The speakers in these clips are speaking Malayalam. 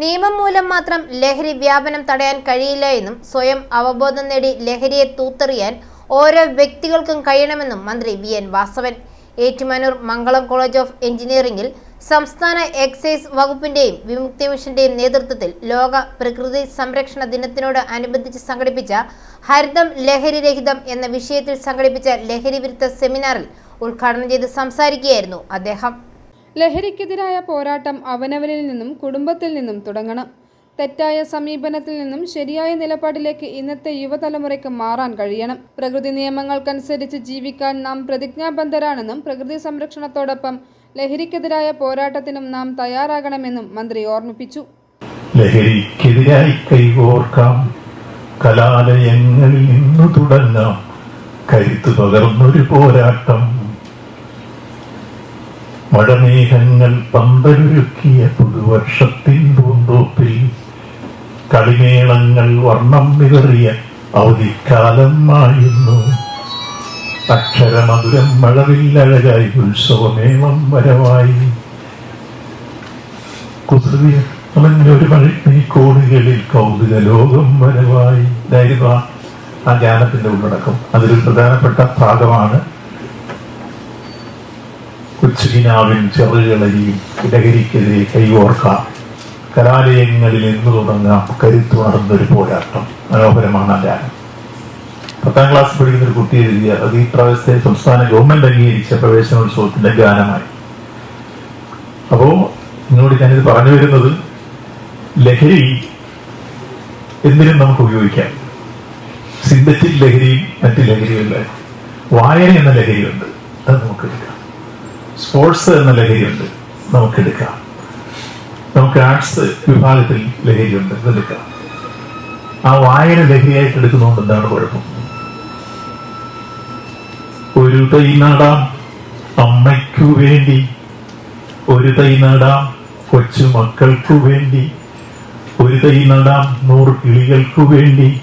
നിയമം മൂലം മാത്രം ലഹരി വ്യാപനം തടയാൻ കഴിയില്ല എന്നും സ്വയം അവബോധം നേടി ലഹരിയെ തൂത്തെറിയാൻ ഓരോ വ്യക്തികൾക്കും കഴിയണമെന്നും മന്ത്രി V N Vasavan. Ettumanoor Mangalam college of എഞ്ചിനീയറിംഗിൽ സംസ്ഥാന എക്സൈസ് വകുപ്പിന്റെയും വിമുക്തി മിഷന്റെയും നേതൃത്വത്തിൽ ലോക പ്രകൃതി സംരക്ഷണ ദിനത്തിനോട് അനുബന്ധിച്ച് സംഘടിപ്പിച്ച ഹരിതം ലഹരി രഹിതം എന്ന വിഷയത്തിൽ സംഘടിപ്പിച്ച ലഹരി വിരുദ്ധ സെമിനാറിൽ ഉദ്ഘാടനം ചെയ്ത് സംസാരിക്കുകയായിരുന്നു അദ്ദേഹം. ലഹരിക്കെതിരായ പോരാട്ടം അവനവനിൽ നിന്നും കുടുംബത്തിൽ നിന്നും തുടങ്ങണം. തെറ്റായ സമീപനത്തിൽ നിന്നും ശരിയായ നിലപാടിലേക്ക് ഇന്നത്തെ യുവതലമുറയ്ക്ക് മാറാൻ കഴിയണം. പ്രകൃതി നിയമങ്ങൾക്കനുസരിച്ച് ജീവിക്കാൻ നാം പ്രതിജ്ഞാബദ്ധരാണെന്നും പ്രകൃതി സംരക്ഷണത്തോടൊപ്പം ലഹരിക്കെതിരായ പോരാട്ടത്തിനും നാം തയ്യാറാകണമെന്നും മന്ത്രി ഓർമ്മിപ്പിച്ചു. ലഹരിക്കെതിരായി കൈകോർക്കാം. കലാലയങ്ങളിൽ നിന്നു തുടങ്ങാം. കരുത്തു പകർന്നൊരു പോരാട്ടം. മഴമേഘങ്ങൾ പന്തലൊരുക്കിയ പുതുവർഷത്തിൻ പൂന്തോപ്പിൽ കളിമേളങ്ങൾ വർണം വിതറിയ അവധിക്കാലം മായുന്നു. അക്ഷരമധുരം മഴവില്ലഴകായി ഉത്സവമേളം വരവായി. കുസൃതിയ അമഞ്ഞൊരു മഴക്കോടുകളിൽ കൗതുക ലോകം വരവായി. ആ- ആ ഗാനത്തിന്റെ ഉള്ളടക്കം. അതിൽ പ്രധാനപ്പെട്ട ഭാഗമാണ് കൊച്ചുകിനാവിൻ ചെറുകളരിയും ഇടകരിക്കെതിരെ കൈകോർക്കാം. കലാലയങ്ങളിൽ എന്ന് തുടങ്ങാം കരുത്തുണർന്നൊരു പോരാട്ടം. മനോഹരമാണ് ആ പത്താം ക്ലാസ് പഠിക്കുന്ന ഒരു കുട്ടി എഴുതിയ അത് ഈ പ്രാവശ്യത്തെ സംസ്ഥാന ഗവൺമെന്റ് അംഗീകരിച്ച പ്രവേശനോത്സവത്തിന്റെ ഗാനമായി. അപ്പോ എന്നോട് ഞാനിത് പറഞ്ഞു വരുന്നത് ലഹരി എന്തിനും നമുക്ക് ഉപയോഗിക്കാം. സിന്തറ്റിക് ലഹരിയും മറ്റ് ലഹരികളിലെ വായന എന്ന ലഹരിയുണ്ട്. അത് നമുക്ക് എടുക്കാം. സ്പോർട്സ് എന്ന ലഹരിയുണ്ട്. നമുക്ക് എടുക്കാം. നമുക്ക് ആർട്സ് വിഭാഗത്തിൽ ലഹരിയുണ്ട്. ഇതെടുക്കാം ആ വായന ലഹരിയായിട്ട് എടുക്കുന്നതുകൊണ്ട് എന്താണ് കുഴപ്പം? ഒരു തൈ നടാം. അമ്മയ്ക്കു വേണ്ടി. ഒരു തൈ നടാം. കൊച്ചു മക്കൾക്കു വേണ്ടി. ഒരു തൈ നടാം. നൂറ് കിളികൾക്കു വേണ്ടി.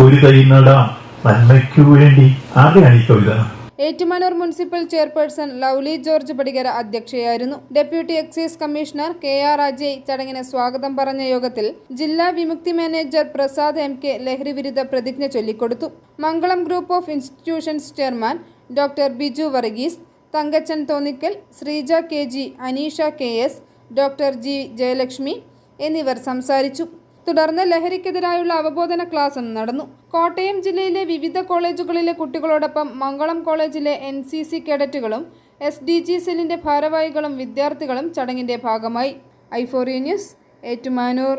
ഒരു തൈ നടാം. നന്മയ്ക്കു വേണ്ടി. ആരെയാണ് ഈ കവിത. Ettumanoor municipal chairperson Lovely George Padikara അധ്യക്ഷയായിരുന്നു. Deputy excise commissioner K R Ajay ചടങ്ങിന് സ്വാഗതം പറഞ്ഞ യോഗത്തിൽ ജില്ലാ Vimukthi manager Prasad M K ലഹരി വിരുദ്ധ പ്രതിജ്ഞ ചൊല്ലിക്കൊടുത്തു. Mangalam group of institutions chairman doctor Biju Varghese Thankachan Thonnikkal Sreeja K G Aneesha K S doctor G Jayalakshmi എന്നിവർ സംസാരിച്ചു. തുടർന്ന് ലഹരിക്കെതിരായുള്ള അവബോധന ക്ലാസും നടന്നു. കോട്ടയം ജില്ലയിലെ വിവിധ കോളേജുകളിലെ കുട്ടികളോടൊപ്പം മംഗളം കോളേജിലെ എൻ സി സി കേഡറ്റുകളും എസ് ഡി ജി സെല്ലിന്റെ ഭാരവാഹികളും വിദ്യാർത്ഥികളും ചടങ്ങിന്റെ ഭാഗമായി. ഐഫോറിയ ന്യൂസ് ഏറ്റുമാനൂർ.